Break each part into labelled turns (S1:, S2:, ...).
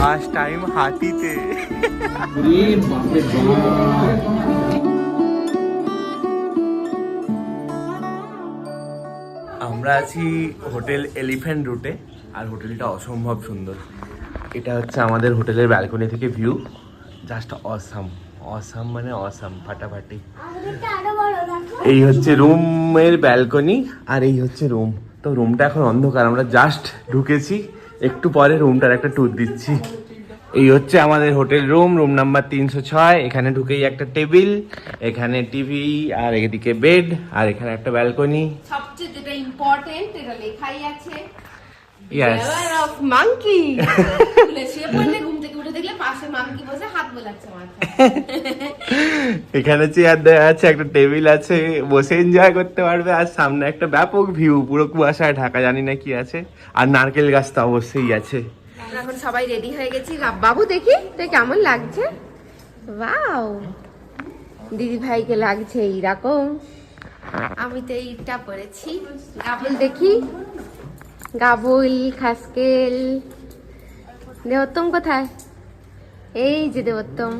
S1: First time হাতিতে। আমরা আছি hotel elephant রুটে, আর হোটেলটা অসম্ভব সুন্দর। এটা হচ্ছে আমাদের হোটেলের ব্যালকনি থেকে ভিউ। জাস্ট অসাম অসাম মানে অসাম ফাটাফাটি। এই হচ্ছে রুমের ব্যালকনি আর এই হচ্ছে রুম তো রুমটা এখন অন্ধকার, আমরা জাস্ট ঢুকেছি। একটু পরে রুমটার একটা ট্যুর দিচ্ছি। এই হচ্ছে আমাদের হোটেল রুম রুম নাম্বার তিনশো ছয়। এখানে ঢুকেই একটা টেবিল এখানে টিভি আর এদিকে বেড আর এখানে একটা ব্যালকনি
S2: সবচেয়ে যেটা ইম্পর্টেন্ট এটা লেখাই আছে।
S1: ইয়াস
S2: অফ মাঙ্কি শুয়ে পড়লে ঘুম থেকে উঠে দেখলে পাশে মাঙ্কি বসে হাত বোলাচ্ছে
S1: এখানে চেয়ার দেওয়া আছে একটা টেবিল আছে বসে এনজয় করতে পারবে। আর সামনে একটা ব্যাপক ভিউ পুরো কুয়াশায় ঢাকা জানি না কি আছে। আর নারকেল গাছ তো অবশ্যই আছে।
S2: এখন সবাই রেডি হয়ে গেছি। বাবু দেখি তুই কেমন লাগছে? ওয়াও দিদি ভাইকে লাগছে এইরকম। আমি তো এইটা পরেছি। গাবুল দেখি। গাবুল, খাসকেল। দেবোত্তম কোথায়? এই যে দেবোত্তম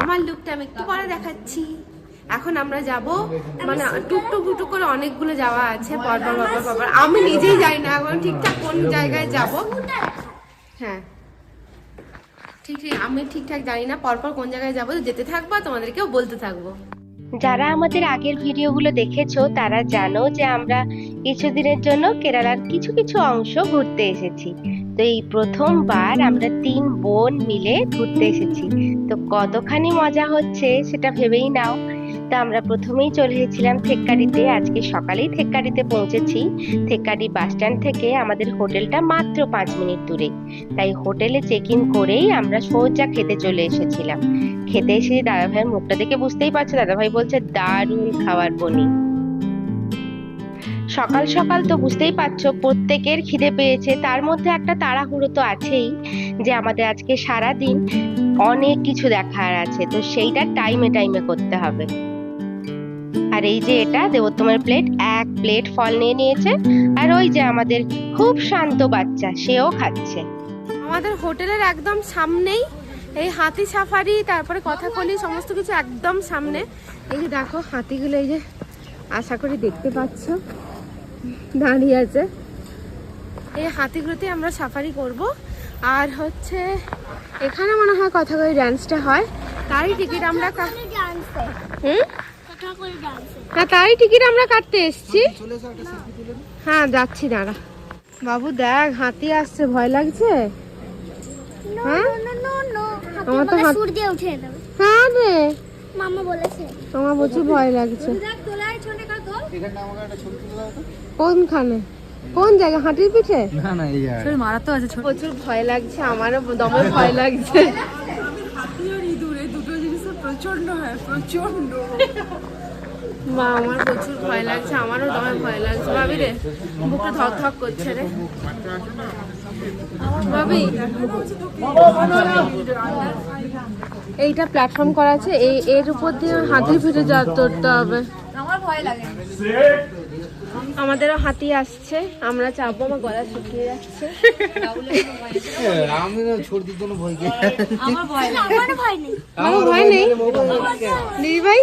S2: আমার লুকটা আমি একটু পরে দেখাচ্ছি। এখন আমরা যাব মানে টুকটুক টুকটুক করে অনেকগুলো যাওয়া আছে, পরপর পরপর পরপর। আমি নিজেই যাই না, এখন ঠিকঠাক কোন জায়গায় যাব? হ্যাঁ। ঠিক ঠিক, আমি ঠিকঠাক জানি না, পরপর কোন জায়গায় যাব, যেতে থাকব তোমাদেরকেও বলতে থাকব।
S3: যারা আমাদের আগের ভিডিওগুলো দেখেছ, তারা জানো যে আমরা কিছুদিনের জন্য কেরালার কিছু কিছু অংশ ঘুরতে এসেছি। তো এই প্রথমবার আমরা তিন বোন মিলে ঘুরতে এসেছি। তো কতখানি মজা হচ্ছে সেটা ভেবেই নাও। তো আমরা প্রথমেই চলে এসেছিলাম থেক্কাডিতে আজকে সকালেই থেক্কাডিতে পৌঁছেছি। থেক্কাডি বাস স্ট্যান্ড থেকে আমাদের হোটেলটা মাত্র পাঁচ মিনিট দূরে। তাই হোটেলে চেক ইন করেই আমরা সোজা খেতে চলে এসেছিলাম। খেতে এসে দাদা ভাইয়ের মুখটা দেখে বুঝতেই পারছ দাদা ভাই বলছে, দারুণ খাবার বনি সকাল সকাল তো বুঝতেই পারছ, প্রত্যেকের খিদে পেয়েছে। তার মধ্যে একটা তাড়াহুড়ো তো আছেই যে আমাদের আজকে সারা দিন অনেক কিছু দেখার আছে। তো সেইটা টাইমে টাইমে করতে হবে। আর এই যে এটা দেবোত্তমের প্লেট এক প্লেট ফল নিয়ে নিয়েছে। আর ওই যে আমাদের খুব শান্ত বাচ্চা সেও খাচ্ছে।
S2: আমাদের হোটেলের একদম সামনেই এই হাতি সাফারি তারপরে কথাকলি সমস্ত কিছু একদম সামনে। এই যে দেখো হাতিগুলো এই যে আশা করি দেখতে পাচ্ছ। দাঁড়িয়ে আছে। এই হাতিগুলোতে আমরা সাফারি করব। আর হচ্ছে এখানে মনে হয় কথা কথাকলি ডান্সটা হয়। তারই টিকিট আমরা হুম? হ্যাঁ তারই টিকিট আমরা কাটতে এসেছি। হ্যাঁ যাচ্ছি দাঁড়া। বাবু দেখ হাতি আসছে ভয় লাগছে? হ্যাঁ? আমার তো হাত হ্যাঁ রে
S4: মামা বলেছে।
S2: ভয় লাগছে। কোনখানে? কোন জায়গা? হাঁটির পিঠে? প্রচুর ভয় লাগছে আমারও দমে ভয় লাগছে? মা আমার প্রচুর ভয় লাগছে আমারও দমে ভয় লাগছে। ভাবি রে বুকটা ধক ধক করছে রে। ভাবি এইটা প্ল্যাটফর্ম করা আছে এই এর উপর দিয়ে হাতির পিঠে যা ধরতে হবে। আমাদেরও হাতি আসছে আমরা চাপবো আমার গলা শুকিয়ে যাচ্ছে।
S4: আমার ভয় নেই।
S2: আমার ভয় নেই। দিদি ভাই।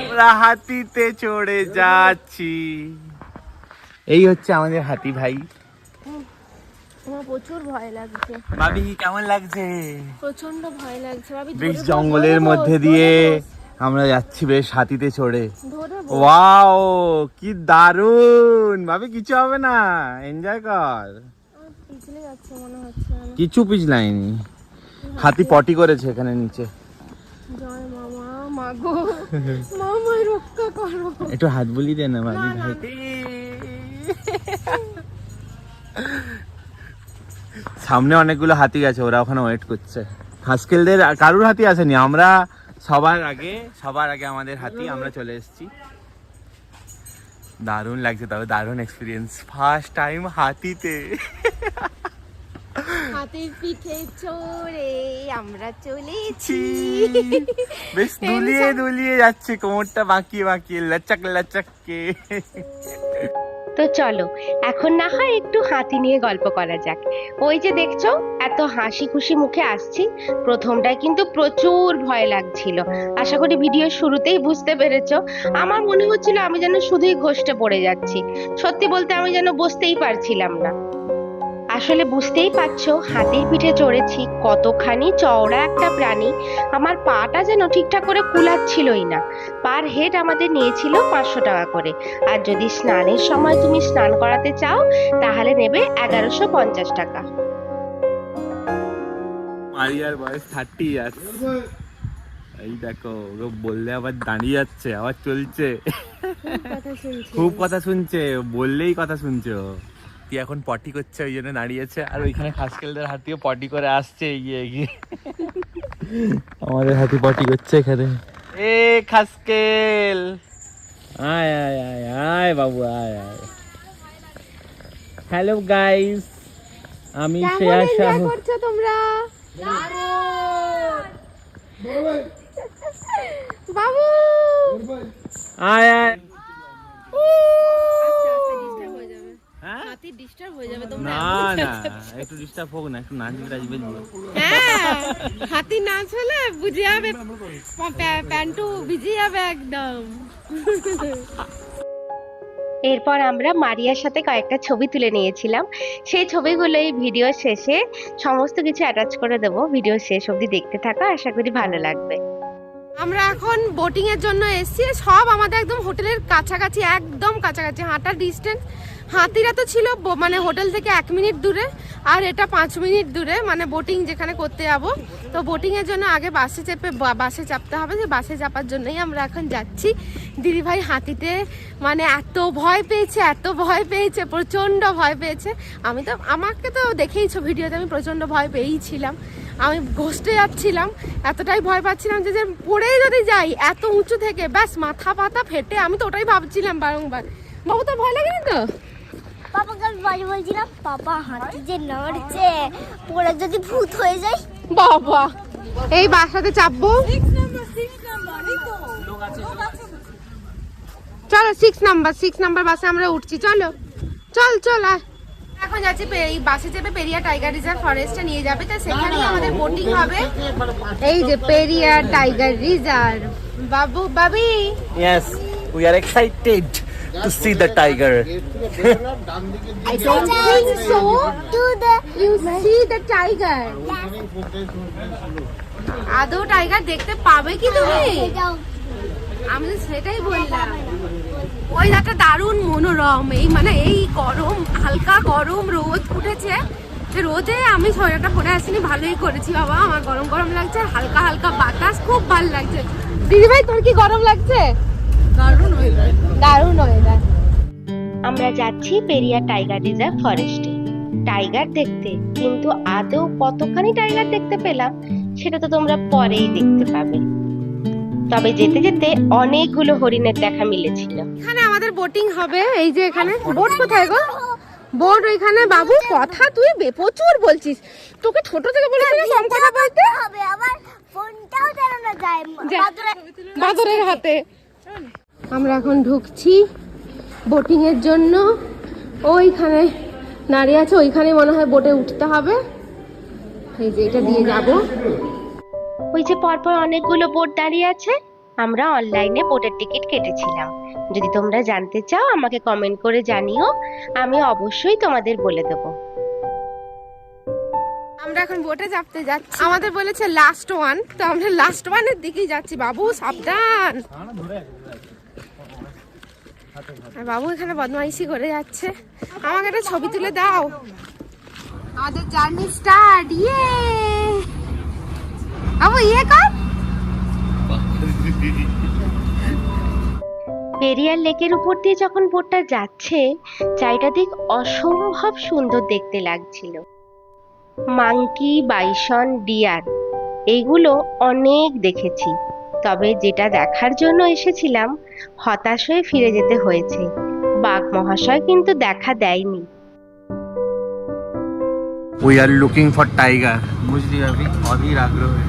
S1: আমরা হাতিতে চড়ে যাচ্ছি। এই হচ্ছে আমাদের হাতি ভাই।
S2: প্রচুর ভয় লাগছে।
S1: ভাবি কেমন লাগছে?
S2: প্রচণ্ড ভয় লাগছে। ভাবি
S1: বেশ জঙ্গলের মধ্যে দিয়ে আমরা যাচ্ছি বেশ হাতিতে চড়ে। ওয়াও কি দারুণ ভাবি কিছু হবে না এনজয় কর। কিছু পিছলাইনি। হাতি পটি করেছে এখানে নিচে। একটু হাত বলি দে না ভাবি ভাই। সামনে অনেকগুলো হাতি আছে ওরা ওখানে ওয়েট করছে। হাসকেলদের কারুর হাতি আসেনি? আমরা সবার আগে সবার আগে আমাদের হাতি আমরা চলে এসেছি। দারুণ লাগছে তবে দারুণ এক্সপিরিয়েন্স ফার্স্ট টাইম হাতিতে।
S2: হাতির পিঠে চড়ে আমরা চলেছি।
S1: বেশ দুলিয়ে দুলিয়ে যাচ্ছে কোমরটা বাঁকিয়ে বাঁকিয়ে লাচাক লাচাককে
S3: তো চলো, এখন না হয় একটু হাতি নিয়ে গল্প করা যাক। ওই যে দেখছ, এত হাসি খুশি মুখে আসছি, প্রথমটায় কিন্তু প্রচুর ভয় লাগছিল। আশা করি ভিডিও শুরুতেই বুঝতে পেরেছ। আমার মনে হচ্ছিল আমি যেন শুধুই ঘষটে পড়ে যাচ্ছি। সত্যি বলতে আমি যেন বসতেই পারছিলাম না। আসলে বুঝতেই পারছ হাতির পিঠে চড়েছি কতখানি চওড়া একটা প্রাণী। আমার পাটা যেন ঠিকঠাক করে কুলাচ্ছিলই না। পার হেড আমাদের নিয়েছিল পাঁচশো টাকা করে। আর যদি স্নানের সময় তুমি স্নান করাতে চাও তাহলে নেবে এগারোশো পঞ্চাশ টাকা।
S1: মারিয়ার বয়স থার্টি ইয়ার্স এই দেখো ওকে বললে আবার দাঁড়িয়ে যাচ্ছে আবার চলছে। খুব কথা শুনছে বললেই কথা শুনছে ও। তুই এখন পটি করছে ওই জন্য দাঁড়িয়েছে। আর ওইখানে খাসকেলদের হাতিও পটি করে আসছে এগিয়ে এগিয়ে। আমাদের হাতি পটি করছে এখানে। এ খাসকেল! আয় আয় আয় আয় বাবু আয় আয়। হ্যালো গাইস আমি শ্রেয়া সাহু
S2: করছ তোমরা? বাবু!
S1: আয় আয়।
S2: হাতি ডিস্টার্ব হয়ে যাবে
S1: না না একটু ডিস্টার্ব হোক না একটু নাচ টাচবে
S2: হ্যাঁ হাতি নাচ হলে বুঝে যাবে প্যান্টু ভিজে যাবে একদম।
S3: এরপর আমরা মারিয়ার সাথে কয়েকটা ছবি তুলে নিয়েছিলাম। সেই ছবিগুলো এই ভিডিও শেষে সমস্ত কিছু অ্যাটাচ করে দেবো। ভিডিও শেষ অবধি দেখতে থাকো আশা করি ভালো লাগবে।
S2: আমরা এখন বোটিং এর জন্য এসেছি সব আমাদের একদম হোটেলের কাছাকাছি একদম কাছাকাছি হাঁটার ডিস্টেন্স হাতিরা তো ছিল মানে হোটেল থেকে এক মিনিট দূরে, আর এটা পাঁচ মিনিট দূরে মানে বোটিং যেখানে করতে যাব। তো বোটিং এর জন্য আগে বাসে চেপে বাসে চাপতে হবে যে বাসে চাপার জন্যই আমরা এখন যাচ্ছি। দিদিভাই হাতিতে মানে এত ভয় পেয়েছে, এত ভয় পেয়েছে, প্রচণ্ড ভয় পেয়েছে। আমি তো, আমাকে তো দেখেইছো ভিডিওতে, আমি প্রচণ্ড ভয় পেয়েইছিলাম আমি ঘষতে যাচ্ছিলাম, এতটাই ভয় পাচ্ছিলাম যে পড়েই যদি যাই, এত উঁচু থেকে, ব্যাস মাথা পাতা ফেটে, আমি তো ওটাই ভাবছিলাম বারংবার। বাবু তো ভয় লাগেনি তো?
S4: পাপাকে আমি বাড়ি বলছিলাম পাপা হাতি যে নড়ছে পরে যদি ভূত হয়ে যায়?
S2: বাবা এই বাসাতে চাপবো? চলো সিক্স নাম্বার সিক্স নাম্বার বাসে আমরা উঠছি চলো। চল চল আয়। এখন যাচ্ছি পে- এই বাসে চেপে পেরিয়া টাইগার রিজার্ভ ফরেস্টে নিয়ে যাবে তো সেখানেই আমাদের বোটিং হবে। এই যে পেরিয়া টাইগার রিজার্ভ। বাবু বাবি।
S1: Yes, we are excited to see the tiger.
S2: I don't think so.
S4: To the
S2: You see the tiger. আদৌ টাইগার দেখতে পাবে কি তুমি? আমি তো সেটাই বললাম। ওই একটা দারুণ মনোরম। এই মানে এই গরম হালকা গরম রোদ উঠেছে। সে রোদে আমি সোয়েটারটা পরে আসিনি ভালোই করেছি বাবা। আমার গরম গরম লাগছে আর হালকা হালকা বাতাস খুব ভালো লাগছে। দিদি ভাই তোর কি গরম লাগছে? দারুণ ওয়েদার
S3: আমরা যাচ্ছি পেরিয়া টাইগার রিজার্ভ ফরেস্টে টাইগার দেখতে কিন্তু আদৌ কতখানি টাইগার দেখতে পেলাম সেটা তো তোমরা পরেই দেখতে পাবে। তবে যেতে যেতে অনেকগুলো হরিণের দেখা মিলেছিল।
S2: এখানে আমাদের বোটিং হবে এই যে এখানে। বোট কোথায় গো? বোট ওইখানে বাবু কথা তুই প্রচুর বলছিস। তোকে ছোট থেকে বলেছিলাম কম কথা বলতে।
S4: হবে আবার ফোনটাও চালানো যায়।
S2: বাদরের হাতে। আমরা এখন ঢুকছি বোটিং এর জন্য। ওইখানে নারী আছে ওইখানে মনে হয় বোটে উঠতে হবে। এই যে এটা দিয়ে যাব।
S3: ওই যে পরপর অনেকগুলো বোট দাঁড়িয়ে আছে আমরা অনলাইনে বোটের টিকিট কেটেছিলাম। যদি তোমরা জানতে চাও আমাকে কমেন্ট করে জানিও আমি অবশ্যই তোমাদের বলে দেবো।
S2: আমরা এখন বোটে চাপতে যাচ্ছি। আমাদের বলেছে লাস্ট ওয়ান তো আমরা লাস্ট ওয়ানের দিকেই যাচ্ছি। বাবু সাবধান। আর বাবু এখানে বদমাইশি করে যাচ্ছে। আমাকে একটা ছবি তুলে দাও। আমাদের জার্নি স্টার্ট ইয়ে বাবু ইয়ে কর।
S3: পেরিয়ার লেকের উপর দিয়ে যখন বোটটা যাচ্ছে চারিদিক অসম্ভব সুন্দর দেখতে লাগছিল। মাংকি বাইসন, ডিয়ার এইগুলো অনেক দেখেছি। তবে যেটা দেখার জন্য এসেছিলাম হতাশ হয়ে ফিরে যেতে হয়েছে। বাঘ মহাশয় কিন্তু দেখা দেয়নি।
S1: We are looking for tiger বুঝলি আমি অধীর আগ্রহে।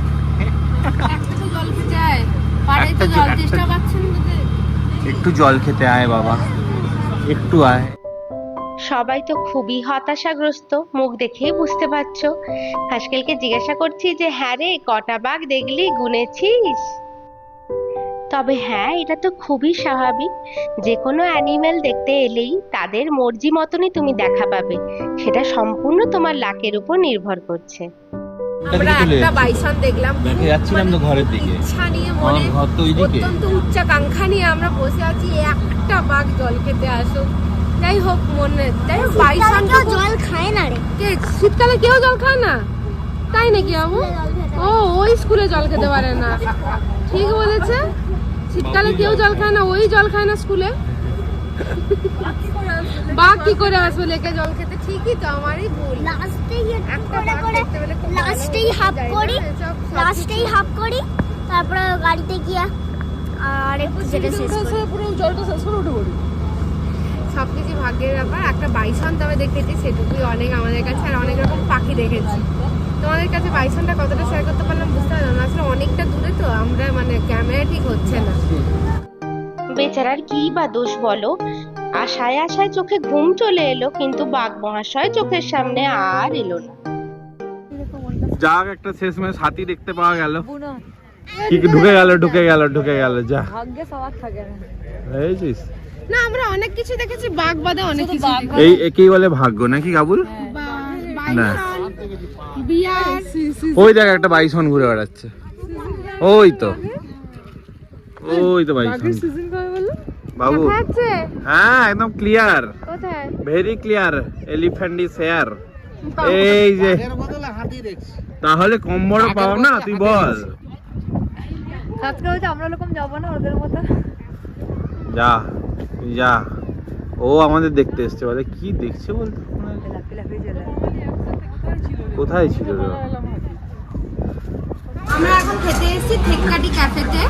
S2: একটা জল খেতে আয়। পাড়ায় তো জল চেষ্টা পাচ্ছেন
S1: একটু জল খেতে আয় বাবা। একটু আয়।
S3: সবাই তো খুবই হতাশাগ্রস্ত। মুখ দেখেই বুঝতে পারছ। হাসকেলকে জিজ্ঞাসা করছি যে হ্যাঁ রে কটা বাঘ দেখলি? গুনেছিস? তবে হ্যাঁ এটা তো খুবই স্বাভাবিক। যে কোনো অ্যানিমেল দেখতে এলেই তাদের মর্জি মতনই তুমি দেখা পাবে। সেটা সম্পূর্ণ তোমার লাকের উপর নির্ভর করছে।
S2: আমরা একটা বাইসন দেখলাম।
S1: যাচ্ছিলাম তো ঘরের দিকে।
S2: ইচ্ছা নিয়ে মনে
S1: তো
S2: অত্যন্ত উচ্চাকাঙ্ক্ষা নিয়ে আমরা বসে আছি একটা বাঘ জল খেতে আসুক যাই হোক মনে যাই হোক বাইসন
S4: কেউ জল খায় না রে।
S2: কে? শীতকালে কেউ জল খায় না? তাই নাকি বাবু? ও ওই স্কুলে জল খেতে পারে না। ঠিক বলেছে? শীতকালে কেউ জল খায় না ওই জল খায় না স্কুলে। বাঘ কি করে আসবে লেকে জল খেতে? ঠিকই তো আমারই ভুল।
S4: লাস্টেই করে করে লাস্টেই হাফ করি
S2: সব- সব
S4: লাস্টেই হাফ করি তারপরে গাড়িতে গিয়ে আর একটু যেটা শেষ করি।
S2: সবকিছু ভাগ্যের ব্যাপার একটা বাইসন তবে দেখেছি সেটুকুই অনেক আমাদের কাছে আর অনেক রকম পাখি দেখেছি। তোমাদের কাছে বাইসনটা কতটা শেয়ার করতে পারলাম বুঝতে পারলাম না। আসলে অনেকটা দূরে তো আমরা মানে ক্যামেরা ঠিক হচ্ছে না।
S3: বেচারার কি বা দোষ বলো? আশায় আশায় চোখে ঘুম চলে এলো কিন্তু বাঘ মহাশয় চোখের সামনে আর এলো না।
S1: যাক একটা শেষমেশ হাতি দেখতে পাওয়া গেল। কি ঢুকে গেল ঢুকে গেল ঢুকে গেল যা।
S5: ভাগ্যে সবার থাকে না।
S1: এইছিস
S2: না আমরা অনেক কিছু দেখেছি বাঘ বাদে অনেক কিছু
S1: এই একেই বলে ভাগ্য নাকি কাবুল?
S2: বা-
S1: না। ওই দেখ একটা বাইসন ঘুরে বেড়াচ্ছে। ওই তো। ওই তো বাইসন। বাবু। হ্যাঁ একদম clear very clear elephant is here এই যে। তাহলে কম বড় পাও না তুই বল।
S5: আজকে হচ্ছে আমরা ওরকম যাব না ওদের মতো।
S1: যা যা। ও আমাদের দেখতে এসছে বলে কি দেখছে বলতে? কোথায় ছিল রে?
S2: আমরা এখন খেতে এসেছি থেক্কাটি ক্যাফেতে।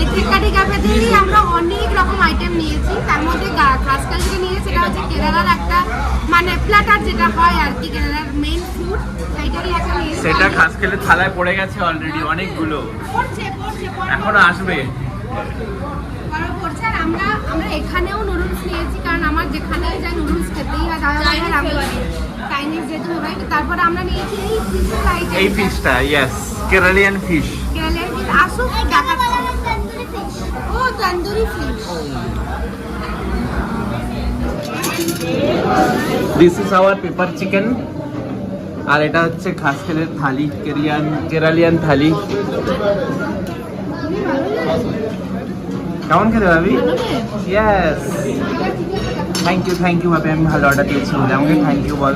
S2: এই থেক্কাটি ক্যাফেতেই আমরা অনেক রকম আইটেম নিয়েছি। তার মধ্যে খাসকাল যেটা নিয়ে সেটা হচ্ছে কেরালার একটা মানে প্ল্যাটার যেটা হয় আর কি কেরালার মেইন ফুড সেইটারই একটা নিয়েছি।
S1: সেটা খাস খেলে থালায় পড়ে গেছে অলরেডি অনেকগুলো।
S2: পড়ছে পড়ছে পড়ছে।
S1: আসবে।
S2: পড়ছে আর আমরা আমরা এখানেও নুডলস নিয়েছি কারণ আমার যেখানেই যাই নুডলস খেতেই হয় চাইনিজ যেহেতু তারপরে আমরা নিয়েছি এই
S1: ফিশটা ইয়েস কেরালিয়ান ফিশ
S2: দেখাচ্ছি ও tandoori fish
S1: this is our paper chicken আর এটা হচ্ছে খাস খেলের থালি কেরিয়ান কেরালিয়ান থালি। কেমন খেতে ভাবি? Yes thank you thank you ভাবি আমি ভালো অর্ডার দিয়েছি বলে। আমাকে থ্যাংক ইউ বল।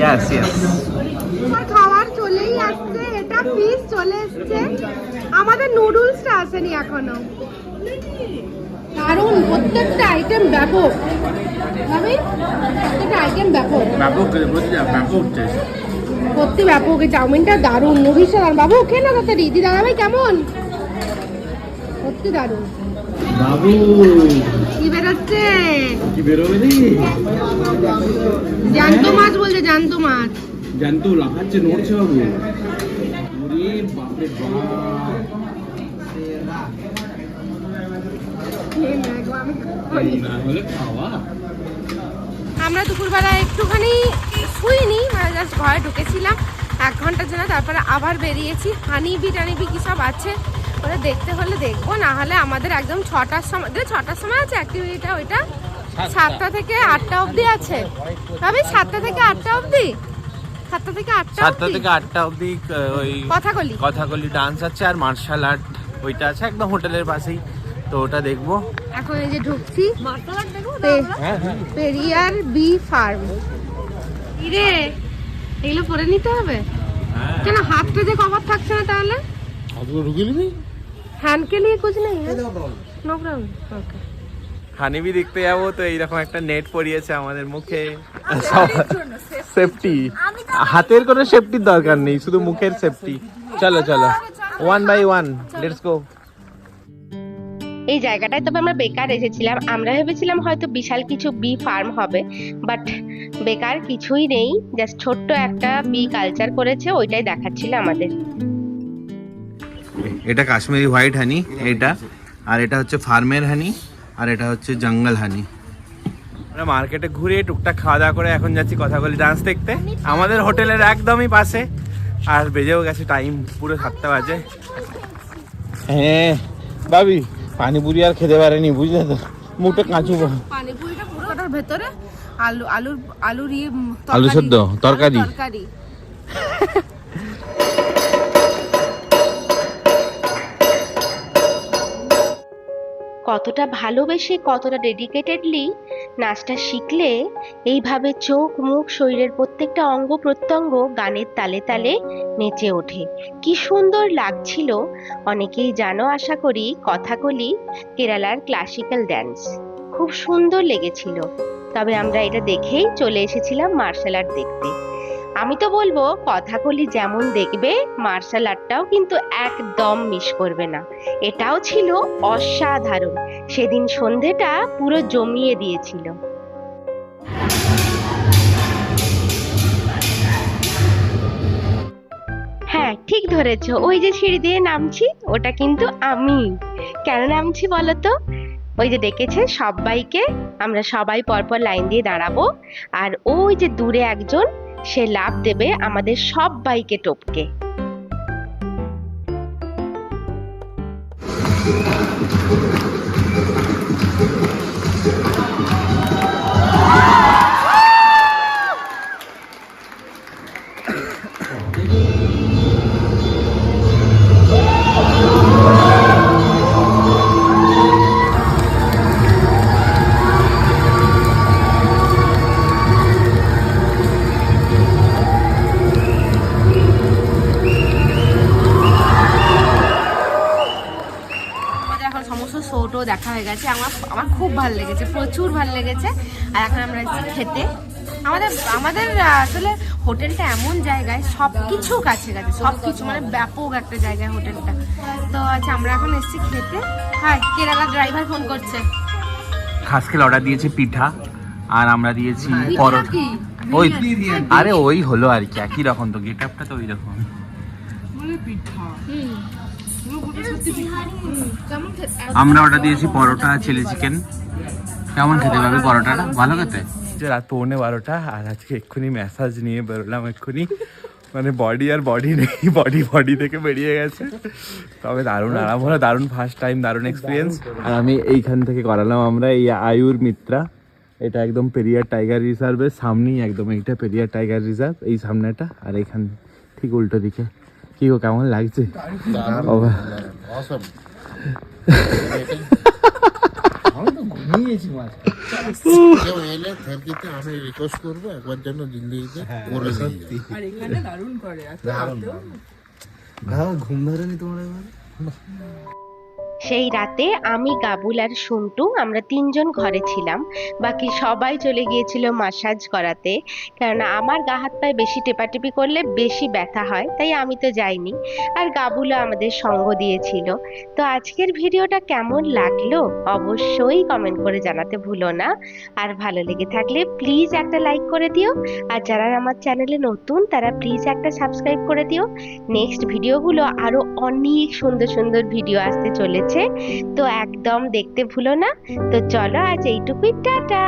S1: ইয়েস ইয়েস
S2: খাবার চলেই আসছে এটা ফিশ চলে এসছে। আমাদের নুডলসটা আসেনি এখনও। কারণ প্রত্যেকটা আইটেম ব্যাপক। ভাবি প্রত্যেকটা আইটেম ব্যাপক।
S1: ব্যাপক ব্যাপক টেস্ট
S2: সত্যি ব্যাপক চাউমিনটা দারুণ। নুডলসটা দারুণ বাবু খেয়ে না তাড়াতাড়ি। দি দাদা ভাই কেমন? সত্যি দারুণ।
S1: বাবু।
S2: কি বেরোচ্ছে?
S1: কি বেরোবে রে?
S2: জ্যান্ত মাছ বলছে জ্যান্ত মাছ।
S1: জানতো লাফাচ্ছে নড়ছে বাবু। ওরে বাপরে বাপ। না হলে খাওয়া।
S2: আমরা দুপুরবেলা একটুখানি শুইনি মানে জাস্ট ঘরে ঢুকেছিলাম এক ঘণ্টার জন্য তারপরে আবার বেরিয়েছি। হানিবি টানিবি কী সব আছে? ওটা দেখতে হলে দেখব না হলে আমাদের একদম ছটার সময় ছটার সময় আছে অ্যাক্টিভিটিটা ওইটা সাতটা। থেকে আটটা অবধি আছে। ভাবি সাতটা থেকে আটটা অবধি? সাতটা থেকে আটটা
S1: সাতটা থেকে আটটা অবধি ওই
S2: কথাকলি।
S1: কথাকলি ডান্স আছে আর মার্শাল আর্ট ওইটা আছে একদম হোটেলের পাশেই। তো ওটা দেখব।
S2: এখন এই যে ঢুকছি
S1: হ্যাঁ, হ্যাঁ।
S2: Periyar bee farm. এগুলো পরে নিতে হবে? হ্যাঁ। কেন হাতটা যে কভার থাকছে না তাহলে? নিয়ে কিছু নেই
S1: হানিবি দেখতে যাব তো এইরকম একটা নেট আমাদের মুখে। সেফটি হাতের কোনো সেফটির দরকার নেই শুধু মুখের সেফটি চলো চলো one by one let's go
S3: এই জায়গাটায় তবে আমরা বেকার এসেছিলাম। আমরা ভেবেছিলাম হয়তো বিশাল কিছু বি ফার্ম হবে বাট বেকার কিছুই নেই। জাস্ট ছোট্ট একটা বি কালচার করেছে ওইটাই দেখাচ্ছিল আমাদের।
S1: এটা কাশ্মীরি হোয়াইট হানি এটা। আর এটা হচ্ছে ফার্মের হানি আর এটা হচ্ছে জঙ্গল হানি আমরা মার্কেটে ঘুরে টুকটাক খাওয়া দাওয়া করে এখন যাচ্ছি কথা বলি ডান্স দেখতে। আমাদের হোটেলের একদমই পাশে। আর বেজেও গেছে টাইম পুরো সাতটা বাজে। হ্যাঁ ভাবি পানিপুরি আর খেতে পারেনি বুঝলে তো? মুখটা কাঁচু
S2: পানিপুরিটা পুরো ভেতরে আলু আলুর আলুর ইয়ে
S1: আলু সেদ্ধ, তরকারি।
S2: তরকারি।
S3: কতটা ভালোবেসে কতটা ডেডিকেটেডলি নাচটা শিখলে এইভাবে চোখ, মুখ, শরীরের প্রত্যেকটা অঙ্গ প্রত্যঙ্গ গানের তালে তালে নেচে ওঠে। কি সুন্দর লাগছিল। অনেকেই জানো, আশা করি কথাকলি কেরালার ক্লাসিক্যাল ড্যান্স খুব সুন্দর লেগেছিল। তবে আমরা এটা দেখেই চলে এসেছিলাম মার্শাল আর্ট দেখতে। আমি তো বলব কথাকলি যেমন দেখবে মার্শাল আর্টটাও কিন্তু একদম মিস করবে না। এটাও ছিল অসাধারণ। সেদিন সন্ধেটা পুরো জমিয়ে দিয়েছিল। হ্যাঁ ঠিক ধরেছ। ওই যে সিঁড়ি দিয়ে নামছি, ওটা কিন্তু আমি। কেন নামছি বলো তো? ওই যে ডেকেছে সবাইকে আমরা সবাই পরপর লাইন দিয়ে দাঁড়াবো। আর ওই যে দূরে একজন সে লাভ দেবে আমাদের
S2: সব বাইকে টপকে। ভালো লেগেছে প্রচুর ভালো লেগেছে। আর এখন আমরা এসেছি খেতে। আমাদের আমাদের আসলে হোটেলটা এমন জায়গায় সব কিছু কাছে কাছে সব কিছু মানে ব্যাপক একটা জায়গায় হোটেলটা। তো আচ্ছা আমরা এখন এসেছি খেতে। হ্যাঁ কেরালা ড্রাইভার ফোন করছে।
S1: খাসকেল অর্ডার দিয়েছি পিঠা আর আমরা দিয়েছি পরোটা। ওই আরে ওই হলো আর কি একই রকম তো গেট আপটা তো ওই রকম। আমরা অর্ডার দিয়েছি পরোটা চিলি চিকেন কেমন খেতে পাবে পরোটাটা? ভালো খেতে? যে রাত পৌনে বারোটা আর আজকে এক্ষুনি ম্যাসাজ নিয়ে বেরোলাম এক্ষুনি। মানে বডি আর বডি নেই বডি বডি থেকে বেরিয়ে গেছে। তবে দারুণ আরাম হলো দারুণ ফার্স্ট টাইম দারুণ এক্সপিরিয়েন্স আর আমি এইখান থেকে করালাম আমরা এই আয়ুর মিত্রা। এটা একদম পেরিয়ার টাইগার রিজার্ভের সামনেই একদম এইটা পেরিয়ার টাইগার রিজার্ভ এই সামনেটা আর এইখান ঠিক উল্টো দিকে। কি গো কেমন লাগছে?
S6: কেউ এলে থেরপিতে আমি রিকোয়েস্ট করব একবার যেন জিন্দিগিতে করে
S3: সেই রাতে আমি, গাবুল আর সন্টু আমরা তিনজন ঘরে ছিলাম। বাকি সবাই চলে গিয়েছিল মাসাজ করাতে। কেননা আমার গা হাত পায়ে বেশি টেপাটেপি করলে বেশি ব্যথা হয়, তাই আমি তো যাইনি। আর গাবুলও আমাদের সঙ্গ দিয়েছিল। তো আজকের ভিডিওটা কেমন লাগল অবশ্যই কমেন্ট করে জানাতে ভুলো না। আর ভালো লেগে থাকলে প্লিজ একটা লাইক করে দিও। আর যারা আমার চ্যানেলে নতুন, তারা প্লিজ একটা সাবস্ক্রাইব করে দিও। নেক্সট ভিডিওগুলো আরও অনেক সুন্দর সুন্দর ভিডিও আসতে চলেছে। তো একদম দেখতে ভুলো না। তো চলো আজ এইটুকুই টাটা।